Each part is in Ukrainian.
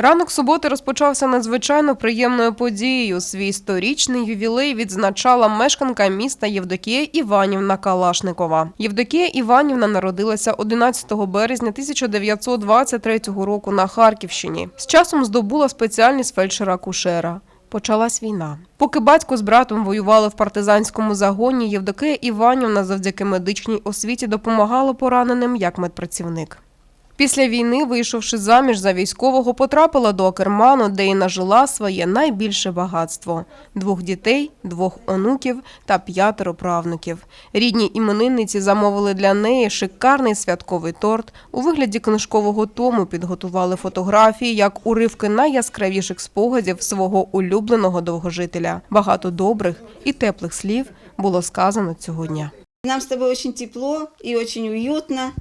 Ранок суботи розпочався надзвичайно приємною подією. Свій сторічний ювілей відзначала мешканка міста Євдокія Іванівна Калашникова. Євдокія Іванівна народилася 11 березня 1923 року на Харківщині. З часом здобула спеціальність фельдшера-кушера. Почалась війна. Поки батько з братом воювали в партизанському загоні, Євдокія Іванівна завдяки медичній освіті допомагала пораненим як медпрацівник. Після війни, вийшовши заміж за військового, потрапила до Акерману, де й нажила своє найбільше багатство двох дітей, двох онуків та п'ятеро правнуків. Рідні іменинниці замовили для неї шикарний святковий торт. У вигляді книжкового тому підготували фотографії як уривки найяскравіших спогадів свого улюбленого довгожителя. Багато добрих і теплих слів було сказано цього дня. Нам с тобой очень тепло и очень уютно.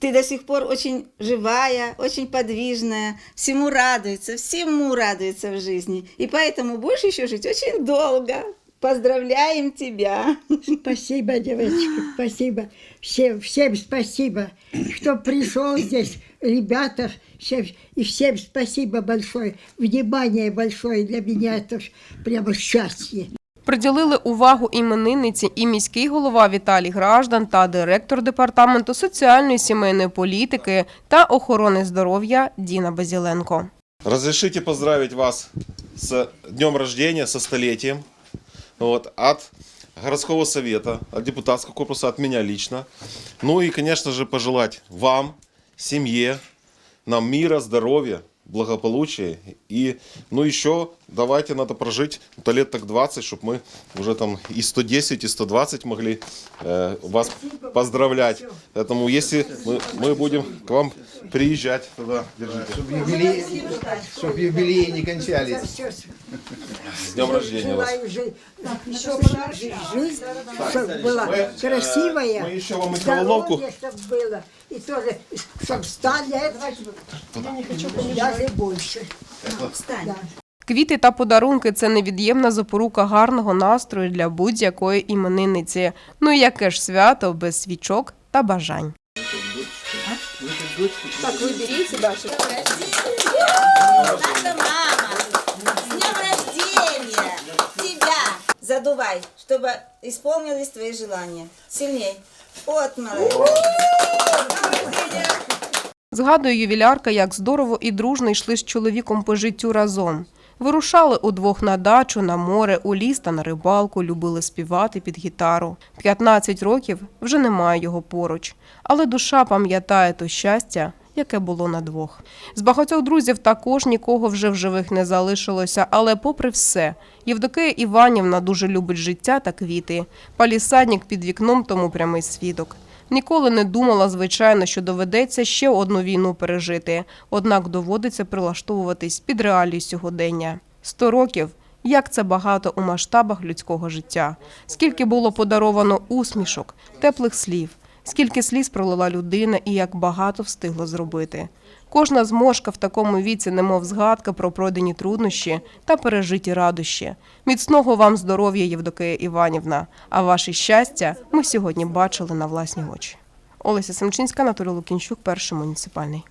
Ты до сих пор очень живая, очень подвижная, всему радуется, всему радуется в жизни. И поэтому будешь еще жить очень долго. Поздравляем тебя. Спасибо, девочки, спасибо. Всем, всем спасибо, кто пришел здесь, ребята, всем, и всем спасибо большое. Внимание большое для меня, это прямо счастье. Приділили увагу іменинниці і міський голова Віталій Граждан та директор департаменту соціальної сімейної політики та охорони здоров'я Діна Базіленко. Разрешите поздравить вас с днем рождения, со столетием. Вот, от городского совета, от депутатского корпуса, от меня лично. Ну и, конечно же, пожелать вам, семье, нам мира, здоровья, благополучия. И, ну, еще давайте надо прожить то лет так 20, чтобы мы уже там и 110, и 120 могли э, вас поздравлять. Поэтому, если мы, мы будем к вам приезжать, тогда держите. Чтобы юбилеи, чтоб юбилеи не кончались. С днем рождения вас. Желаю жи- жизнь, чтобы была Мы, красивая, мы еще вам микроволновку. здоровье, чтобы было, и тоже, чтобы сто лет, даже больше. Да. Квіти та подарунки це невід'ємна запорука гарного настрою для будь-якої іменинниці. Ну яке ж свято без свічок та бажань. Наша мама, с днем рождения тебя! Задувай, чтобы исполнились твои желания. Сильней. Вот, молодец. Згадує ювілярка, як здорово і дружно йшли з чоловіком по життю разом. Вирушали удвох на дачу, на море, у ліс та на рибалку, любили співати під гітару. 15 років вже немає його поруч, але душа пам'ятає то щастя, яке було на двох. З багатьох друзів також нікого вже в живих не залишилося, але попри все, Євдокия Іванівна дуже любить життя та квіти. Палісадник під вікном тому прямий свідок. Ніколи не думала, звичайно, що доведеться ще одну війну пережити, однак доводиться прилаштовуватись під реалії сьогодення. Сто років як це багато у масштабах людського життя. Скільки було подаровано усмішок, теплих слів, скільки сліз пролила людина і як багато встигло зробити. Кожна зможка в такому віці, немов згадка про пройдені труднощі та пережиті радощі. Міцного вам здоров'я, Євдокия Іванівна. А ваше щастя ми сьогодні бачили на власні очі. Олеся Семчинська, Анатолій Лукінчук, перший муніципальний.